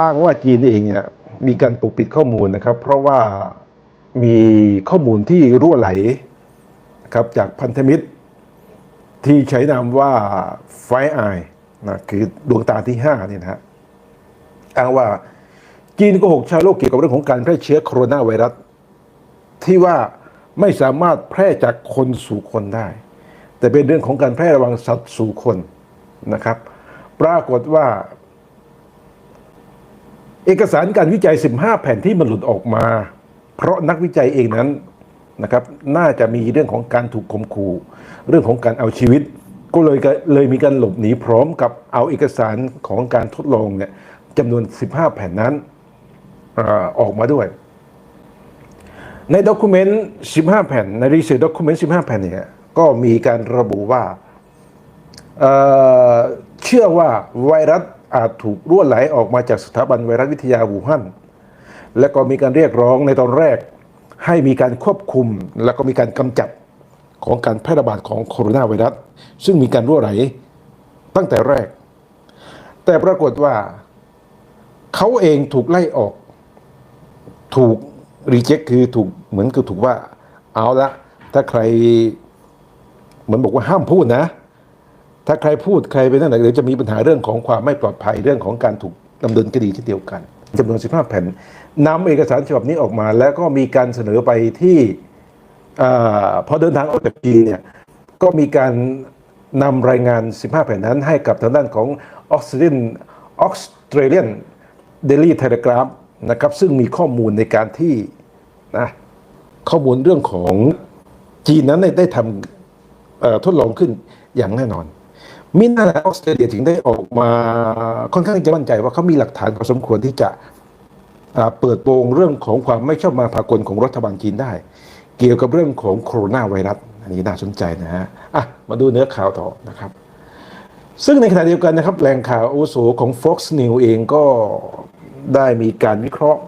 อ้างว่าจีนเองเนี่ยมีการปกปิดข้อมูลนะครับ เพราะว่ามีข้อมูลที่รั่วไหลครับจากพันธมิตรที่ใช้นามว่าไฟไอนะคือดวงตาที่ห้าเนี่ยนะฮะอ้างว่าจีนโกหกชาวโลกเกี่ยวกับเรื่องของการแพร่เชื้อโคโรนาไวรัส ที่ว่าไม่สามารถแพร่จากคนสู่คนได้ แต่เป็นเรื่องของการแพร่ระวังสัตว์สู่คนนะครับ ปรากฏว่า เอกสารการวิจัย 15 แผ่นที่มันหลุดออกมา เพราะนักวิจัยเองนั้นนะครับน่าจะมีเรื่องของการถูกข่มขู่ เรื่องของการเอาชีวิต ก็เลยก็เลยมีการหลบหนีพร้อมกับเอาเอกสารของการทดลองเนี่ยจำนวน 15 แผ่นนั้นอออกมาด้วย ในด็อกิเมนต์ 15 แผ่น ในรีเสิร์ชด็อกิเมนต์ 15 แผ่นเนี่ยก็มีการระบุว่าเเชื่อว่าไวรัส อาจถูกรั่วไหลออกมาจากสถาบันไวรัสวิทยาวูฮั่นและก็มีการเรียกร้องในตอนแรก ให้มีการควบคุมแล้วก็มีการกำจัดของการแพร่ระบาดของโคโรนาไวรัส ซึ่งมีการรั่วไหลตั้งแต่แรก แต่ปรากฏว่า เขาเองถูกไล่ออก ถูกรีเจ็คคือถูกเหมือนกับถูกว่าเอาละถ้าใครเหมือนบอกว่าห้ามพูดนะ ถ้าใครพูดใครไปนั่นแหละเดี๋ยวจะมีปัญหาเรื่องของความไม่ปลอดภัยเรื่องของการถูกดำเนินคดีเช่นเดียวกันจำนวน 15 แผ่นนำเอกสารฉบับนี้ออกมา แล้วก็มีการเสนอไปที่อพอเดินทางออกจากจีนเนี่ยก็มีการนำรายงาน 15 แผ่นนั้นให้กับทางด้านของ Australian Australian Daily Telegraph นะครับซึ่งมีข้อมูลในการที่นะข้อมูลเรื่องของจีนนั้นได้ทำทดลองขึ้นอย่างแน่นอน มิน่าออสเตรเลียถึงได้ออกมาค่อนข้างจะมั่นใจว่าเขามีหลักฐานพอสมควรที่จะเปิดโปงเรื่องของความไม่ชอบมาพากลของรัฐบาลจีนได้ เกี่ยวกับเรื่องของโคโรนาไวรัสอันนี้น่าสนใจนะฮะอะมาดูเนื้อข่าวต่อนะครับ ซึ่งในขณะเดียวกันนะครับแหล่งข่าวอุโสของ Fox News เองก็ได้มีการวิเคราะห์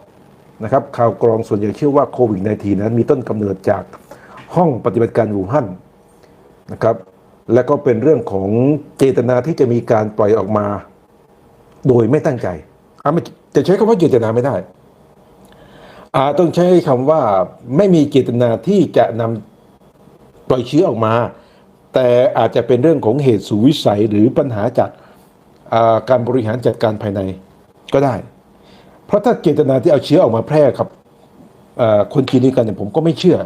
นะครับข่าวกรองส่วนใหญ่เชื่อว่าโควิด -19 นั้นมีต้นกำเนิดจากห้องปฏิบัติการอู่ฮั่นนะครับ และก็เป็นเรื่องของเจตนาที่จะมีการปล่อยออกมา โดยไม่ตั้งใจอะจะใช้คำว่าเจตนาไม่ได้อาต้องใช้คำว่าไม่มีเจตนาที่จะนำปล่อยเชื้อออกมา แต่อาจจะเป็นเรื่องของเหตุสุวิสัยหรือปัญหาจากาการบริหารจัดการภายในก็ได้ เพราะถ้าเจตนาที่เอาเชื้อออกมาแพร่ครับคนจีนด้วยกันเนี่ยผมก็ไม่เชื่อ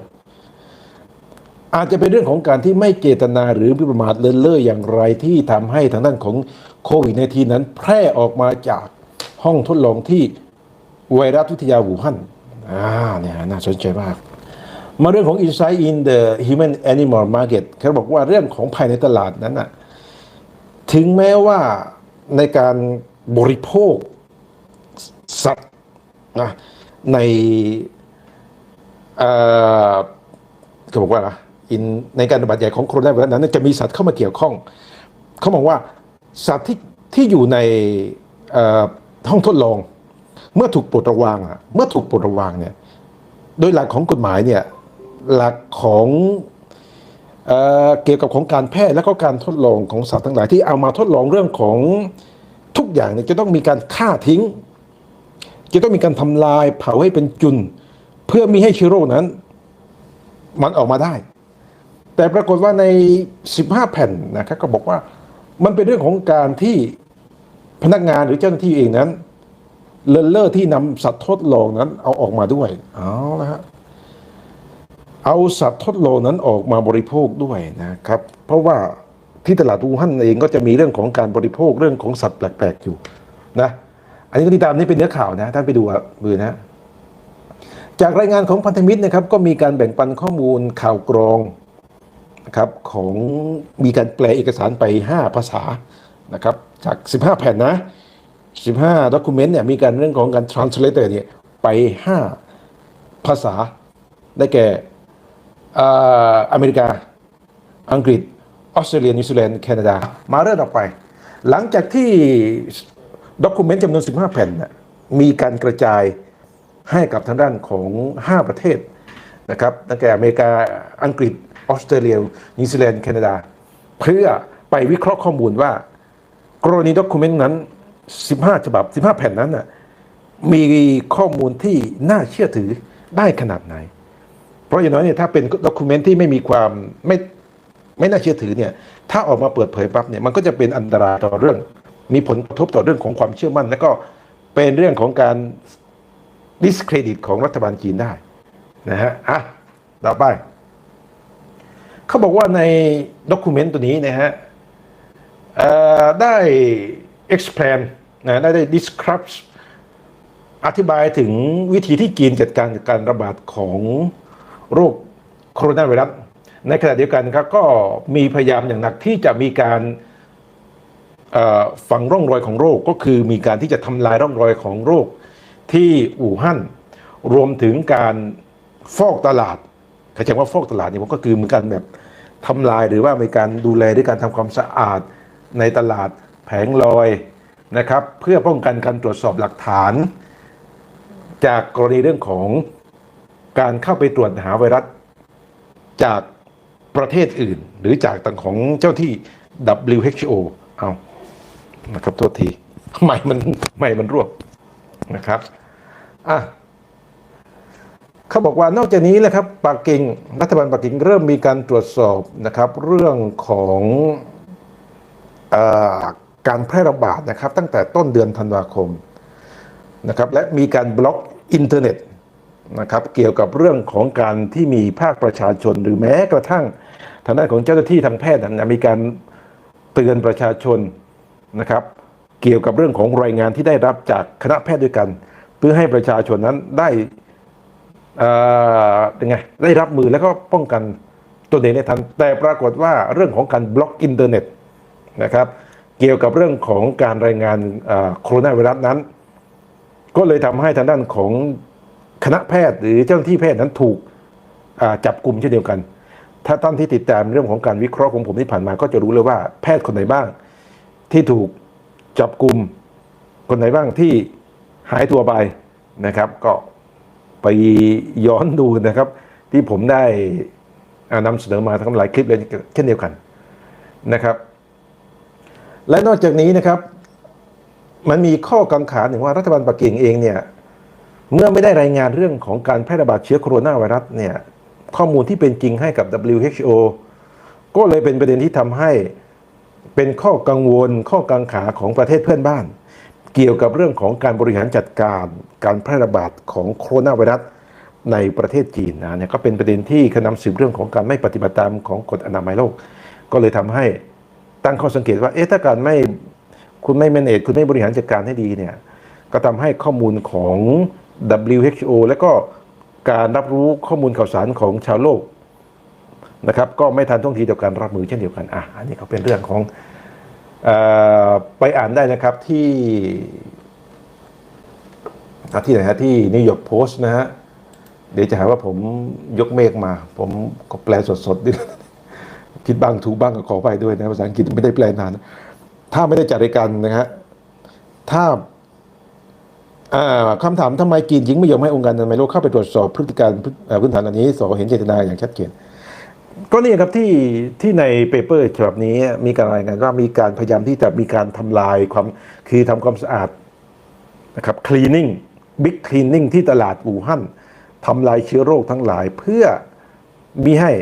อาจจะเป็นเรื่องของการที่ไม่เจตนาหรือประมาทเลินเล่ออย่างไรที่ทำให้ทางด้านของโควิดในทีนั้น แพร่ออกมาจากห้องทดลองที่ไวรัสวิทยาหูฮั่นอ่าเนี่ยน่าสนใจมาก มาเรื่องของ Insight in the Human Animal Market เขาบอกว่าเรื่องของภายในตลาดนั้นน่ะถึงแม้ว่าในการบริโภคสัตว์นะในเอ่อเขาบอกว่าอะ อินในการระบาดใหญ่ของโคโรนาไวรัสนั้นจะมีสัตว์เข้ามาเกี่ยวข้อง เขาบอกว่าสัตว์ที่ที่อยู่ในห้องทดลอง เมื่อถูกปลดระวางอะเมื่อถูกปลดระวางเนี่ยโดยหลักของกฎหมายเนี่ยหลักของเอเกี่ยวกับของการแพทย์และก็การทดลองของสัตว์ทั้งหลายที่เอามาทดลองเรื่องของทุกอย่างเนี่ยจะต้องมีการฆ่าทิ้ง จะต้องมีการทำลายเผาให้เป็นจุน เพื่อมีให้เชื้อโรคนั้น มันออกมาได้ แต่ปรากฏว่าใน 15 แผ่นนะครับก็บอกว่ามันเป็นเรื่องของการที่พนักงานหรือเจ้าหน้าที่เองนั้นเลนเล่อที่นำสัตว์ทดลองนั้นเอาออกมาด้วยเอาละฮะเอาสัตว์ทดลองนั้นออกมาบริโภคด้วยนะครับ เพราะว่าที่ตลาดอูฮั่นเองก็จะมีเรื่องของการบริโภคเรื่องของสัตว์แปลกๆอยู่นะอันนี้ก็ติดตามนี่เป็นเนื้อข่าวนะท่านไปดูอะมือนะจากรายงานของพันธมิตรนะครับ ก็มีการแบ่งปันข้อมูลข่าวกรอง นะครับของมีการแปลเอกสารไป 5 ภาษานะครับจาก 15 แผ่นนะ 15ด็อกิเมนต์เนี่ยมีการเรื่องของการ translate เนี่ยไป 5 ภาษาได้แก่อ่าอเมริกา อังกฤษ ออสเตรเลีย นิวซีแลนด์ แคนาดา มาเริ่มออกไป หลังจากที่ด็อกิเมนต์จำนวน 15 แผ่นนะมีการกระจายให้กับทางด้านของ 5 ประเทศนะครับ ตั้งแต่อเมริกา อังกฤษ ออสเตรเลียนิวซีแลนด์แคนาดา เพื่อไปวิเคราะห์ข้อมูลว่า กรณีด็อกิเมนต์นั้น 15 ฉบับ 15 แผ่นนั้นน่ะมีข้อมูลที่น่าเชื่อถือได้ขนาดไหน เพราะอย่างน้อยเนี่ยถ้าเป็นด็อกิเมนต์ที่ไม่มีความไม่ไม่น่าเชื่อถือเนี่ยถ้าออกมาเปิดเผยปั๊บเนี่ยมันก็จะเป็นอันตรายต่อเรื่อง มีผลกระทบต่อเรื่องของความเชื่อมั่น และก็เป็นเรื่องของการ discredit ของรัฐบาลจีนได้นะฮะอะต่อไป เขาบอกว่าในด็อกิเมนต์ตัวนี้นะฮะได้ explain นะได้ describe อธิบายถึงวิธีที่จีนจัดการกับการระบาดของโรคโคโรนาไวรัสในขณะเดียวกันครับก็มีพยายามอย่างหนักที่จะมีการฝังร่องรอยของโรคก็คือมีการที่จะทำลายร่องรอยของโรคที่อู่ฮั่นรวมถึงการฟอกตลาดเข้าใจว่าฟอกตลาดเนี่ยมันก็คือเหมือนกันแบบ ทำลายหรือว่ามีการดูแลด้วยการทำความสะอาดในตลาดแผงลอยนะครับ เพื่อป้องกันการตรวจสอบหลักฐาน จากกรณีเรื่องของการเข้าไปตรวจหาไวรัสจากประเทศอื่น หรือจากต่างของเจ้าที่ WHO เอานะครับโทษทีไม่มันไม่มันรวบนะครับอะ เขาบอกว่านอกจากนี้แหละครับปักกิ่งรัฐบาลปักกิ่งเริ่มมีการตรวจสอบนะครับ เรื่องของอการแพร่ระบาดนะครับ ตั้งแต่ต้นเดือนธันวาคมนะครับ และมีการบล็อกอินเทอร์เน็ตนะครับเกี่ยวกับเรื่องของการที่มีภาคประชาชนหรือแม้กระทั่งทางด้านของเจ้าหน้าที่ทางแพทย์นะมีการเตือนประชาชนนะครับ เกี่ยวกับเรื่องของรายงานที่ได้รับจากคณะแพทย์ด้วยกัน เพื่อให้ประชาชนนั้นได้ ยังไงได้รับมือแล้วก็ป้องกันตัวเองได้ทัน แต่ปรากฏว่าเรื่องของการบล็อกอินเทอร์เน็ตนะครับ เกี่ยวกับเรื่องของการรายงานโคโรนาไวรัสนั้น ก็เลยทำให้ทางด้านของคณะแพทย์หรือเจ้าหน้าที่แพทย์นั้นถูกจับกลุ่มเช่นเดียวกัน ถ้าท่านที่ติดตามเรื่องของการวิเคราะห์ของผมที่ผ่านมา ก็จะรู้เลยว่าแพทย์คนไหนบ้าง ที่ถูกจับกลุ่มคนไหนบ้างที่หายตัวไปนะครับ ก็ ไปย้อนดูนะครับ ที่ผมได้นำเสนอมาทั้งหลายคลิปเลยเช่นเดียวกันนะครับ และนอกจากนี้นะครับ มันมีข้อกังขาหนึ่งว่ารัฐบาลปักกิ่งเองเนี่ยเมื่อไม่ได้รายงานเรื่องของการแพร่ระบาดเชื้อโคโรนาไวรัสเนี่ยข้อมูลที่เป็นจริงให้กับ WHO ก็เลยเป็นประเด็นที่ทำให้เป็นข้อกังวลข้อกังขาของประเทศเพื่อนบ้าน เกี่ยวกับเรื่องของการบริหารจัดการการแพร่ระบาดของโคโรนาไวรัสในประเทศจีนนะเนี่ยก็เป็นประเด็นที่ขนำสืบเรื่องของการไม่ปฏิบัติตามของกฎอนามัยโลก ก็เลยทำให้ตั้งข้อสังเกตว่าเอ๊ะถ้าการไม่คุณไม่ manage คุณไม่บริหารจัดการให้ดีเนี่ยก็ทำให้ข้อมูลของ WHO และก็การรับรู้ข้อมูลข่าวสารของชาวโลกนะครับก็ไม่ทันท่วงทีต่อการรับมือเช่นเดียวกันอะอันนี้ก็เป็นเรื่องของ ไปอ่านได้นะครับที่ที่ไหนฮะที่นิวยอร์กโพสต์นะฮะเดี๋ยวจะหาว่าผมยกเมฆมา ผมก็แปลสดๆดิคิดบ้างถูกบ้างก็ขอไปด้วยนะภาษาอังกฤษไม่ได้แปลนาน ถ้าไม่ได้จัดรายการนะฮะถ้าอ่าคำถามทำไมจีนยิงไม่ยอมให้องค์การอนามัยโลกเข้าไปตรวจสอบพฤติการพื้นเอ่อพื้นฐานอันนี้สอเห็นเจตนาอย่างชัดเจน ก็นี่ครับที่ที่ในเปเปอร์ฉบับนี้มีการรายงานว่ามีการพยายามที่จะมีการทำลายความคือทำความสะอาดนะครับ cleaning big cleaning ที่ตลาดอู่ฮั่นทำลายเชื้อโรคทั้งหลายเพื่อมีให้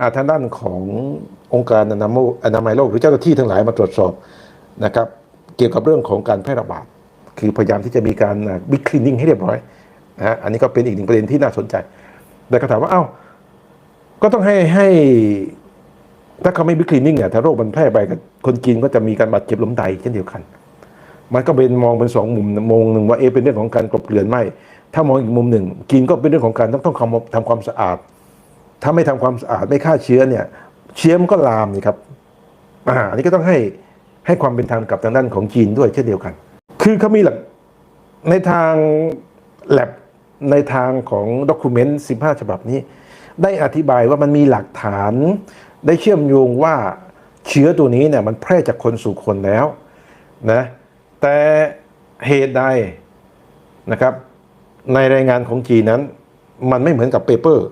อาทางด้านขององค์การอนามัยอนามัยโลกหรือเจ้าหน้าที่ทั้งหลายมาตรวจสอบนะครับ เกี่ยวกับเรื่องของการแพร่ระบาดคือพยายามที่จะมีการบิ๊กคลีนนิ่งให้เรียบร้อยนะฮะอันนี้ก็เป็นอีกหนึ่งประเด็นที่น่าสนใจ แต่คำถามว่าเอ้า ก็ต้องให้ให้ ถ้าเขาไม่บิ๊กคลีนิ่งเนี่ยถ้าโรคมันแพร่ไปกับคนกินก็จะมีการบาดเจ็บล้มตายเช่นเดียวกัน มันก็เป็นมองเป็นสองมุมมองหนึ่งว่าเอเป็นเรื่องของการกลบเกลื่อนไหมถ้ามองอีกมุมหนึ่งกินก็เป็นเรื่องของการต้องต้องทำทำความสะอาด ถ้าไม่ทำความสะอาดไม่ฆ่าเชื้อเนี่ย เชื้อมันก็ลามนี่ครับอ่าอันนี้ก็ต้องให้ให้ความเป็นธรรมกับทางด้านของจีนด้วยเช่นเดียวกัน คือเขามีหลักในทางแลบในทางของด็อกิเมนต์15 ฉบับนี้ ได้อธิบายว่ามันมีหลักฐาน ได้เชื่อมโยงว่าเชื้อตัวนี้เนี่ยมันแพร่จากคนสู่คนแล้วนะแต่เหตุใดนะครับ ในรายงานของจีนนั้น มันไม่เหมือนกับเปเปอร์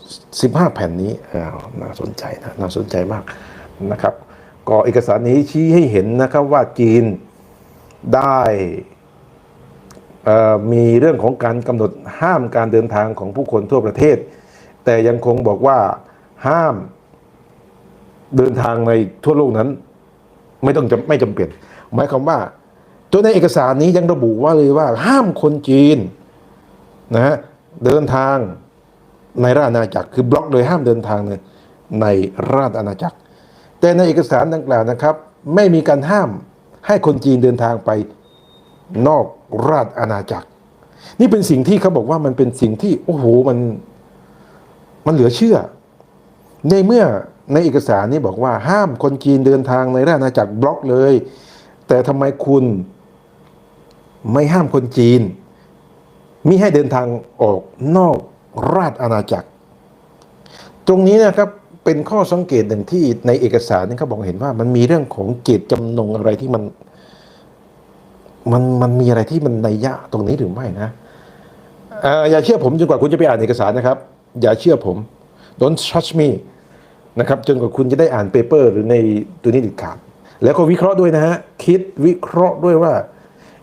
15 แผ่นนี้อ้าวน่าสนใจนะน่าสนใจมากนะครับ ก็เอกสารนี้ชี้ให้เห็นนะครับว่าจีนได้มีเรื่องของการกำหนดห้ามการเดินทางของผู้คนทั่วประเทศ แต่ยังคงบอกว่าห้ามเดินทางในทั่วโลกนั้น ไม่ต้องจไม่จำเป็น หมายความว่า ตัวในเอกสารนี้ยังระบุว่าเลยว่า ห้ามคนจีนนะฮะเดินทางในราชอาณาจักร คือบล็อกเลยห้ามเดินทางในในราชอาณาจักร แต่ในเอกสารดังกล่าวนะครับ ไม่มีการห้ามให้คนจีนเดินทางไปนอกราชอาณาจักร นี่เป็นสิ่งที่เขาบอกว่ามันเป็นสิ่งที่โอ้โหมัน มันเหลือเชื่อ ในเมื่อในเอกสารนี้บอกว่าห้ามคนจีนเดินทางในราชอาณาจักรบล็อกเลย แต่ทำไมคุณไม่ห้ามคนจีนมิให้เดินทางออกนอกราชอาณาจักร ตรงนี้นะครับเป็นข้อสังเกตหนึ่งที่ในเอกสารนี่เขาบอกเห็นว่ามันมีเรื่องของเจตจำนงอะไรที่มันมันมันมีอะไรที่มันในยะตรงนี้หรือไม่นะออย่าเชื่อผมจนกว่าคุณจะไปอ่านเอกสารนะครับ อย่าเชื่อผม don't trust me นะครับจนกว่าคุณจะได้อ่านเปเปอร์หรือในตัวนี้เด็ดขาด แล้วก็วิเคราะห์ด้วยนะฮะ คิดวิเคราะห์ด้วยว่า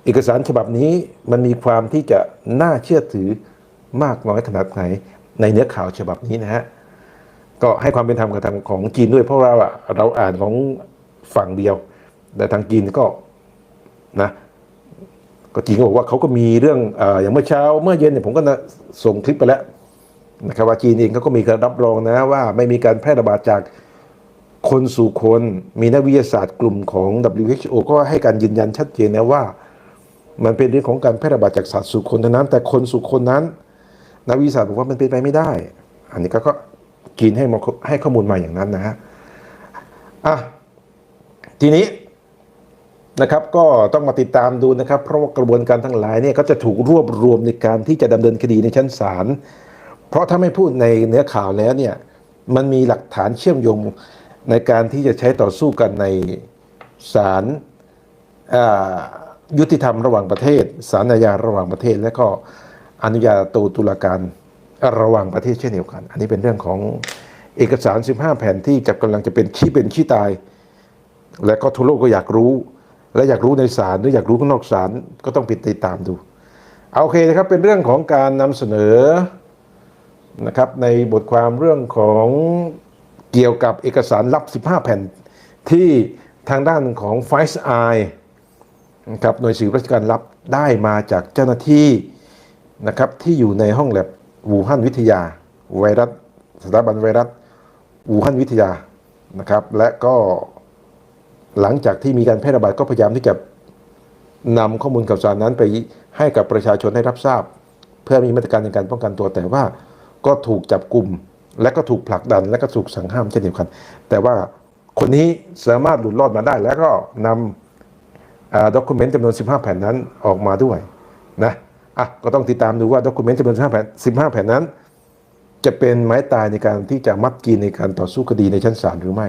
เอกสารฉบับนี้มันมีความที่จะน่าเชื่อถือมากน้อยขนาดไหน ในเนื้อข่าวฉบับนี้นะฮะ ก็ให้ความเป็นธรรมกับทางของจีนด้วยเพราะเราอะเราอ่านของฝั่งเดียว แต่ทางจีนก็นะก็จีนก็บอกว่าเขาก็มีเรื่องออย่างเมื่อเช้าเมื่อเย็นเนี่ยผมก็ส่งคลิปไปแล้ว นะครับว่าจีนเองเขาก็มีการรับรองนะว่าไม่มีการแพร่ระบาดจากคนสู่คนมีนักวิทยาศาสตร์กลุ่มของ WHO ก็ให้การยืนยันชัดเจนนะว่า มันเป็นเรื่องของการแพร่ระบาดจากสัตว์สู่คนเท่านั้น แต่คนสู่คนนั้น นักวิทยาศาสตร์บอกว่ามันเป็นไปไม่ได้ อันนี้ก็ก็จีนให้มาให้ข้อมูลมาอย่างนั้นนะฮะอะทีนี้นะครับก็ต้องมาติดตามดูนะครับ เพราะว่ากระบวนการทั้งหลายเนี่ยก็จะถูกรวบรวมในการที่จะดำเนินคดีในชั้นศาล เพราะถ้าไม่พูดในเนื้อข่าวแล้วเนี่ยมันมีหลักฐานเชื่อมโยงในการที่จะใช้ต่อสู้กันในศาลยุติธรรมระหว่างประเทศศาลอาญาระหว่างประเทศ และก็อนุญาโตตุลาการระหว่างประเทศเช่นเดียวกัน อันนี้เป็นเรื่องของเอกสาร 15 แผ่นที่จะกำลังจะเป็นชี้เป็นชี้ตาย และก็ทั่วโลกก็อยากรู้ และอยากรู้ในศาลหรืออยากรู้ข้างนอกศาลก็ต้องไปติดตามดู เอาโอเคนะครับเป็นเรื่องของการนำเสนอ นะครับในบทความเรื่องของเกี่ยวกับเอกสารลับ 15 แผ่น ที่ทางด้านของไฟส์ไอนะครับหน่วยสืบราชการลับได้มาจากเจ้าหน้าที่นะครับที่อยู่ในห้องแลบวูฮั่นวิทยา ไวรัสสถาบันไวรัสวูฮั่นวิทยานะครับและก็หลังจากที่มีการแพร่ระบาดก็พยายามที่จะนำข้อมูลข่าวสารนั้นไปให้กับประชาชนได้รับทราบ เพื่อมีมาตรการในการป้องกันตัวแต่ว่า ก็ถูกจับกลุ่มและก็ถูกผลักดัน และก็ถูกสั่งห้ามเช่นเดียวกัน แต่ว่าคนนี้สามารถหลุดรอดมาได้ แล้วก็นำด็อกิเมนต์จำนวน 15 แผ่นนั้นออกมาด้วยนะอะก็ต้องติดตามดูว่าด็อกิเมนต์จำนวน15แผ่น15 แผ่นนั้น จะเป็นไม้ตายในการที่จะมัดกีนในการต่อสู้คดีในชั้นศาลหรือไม่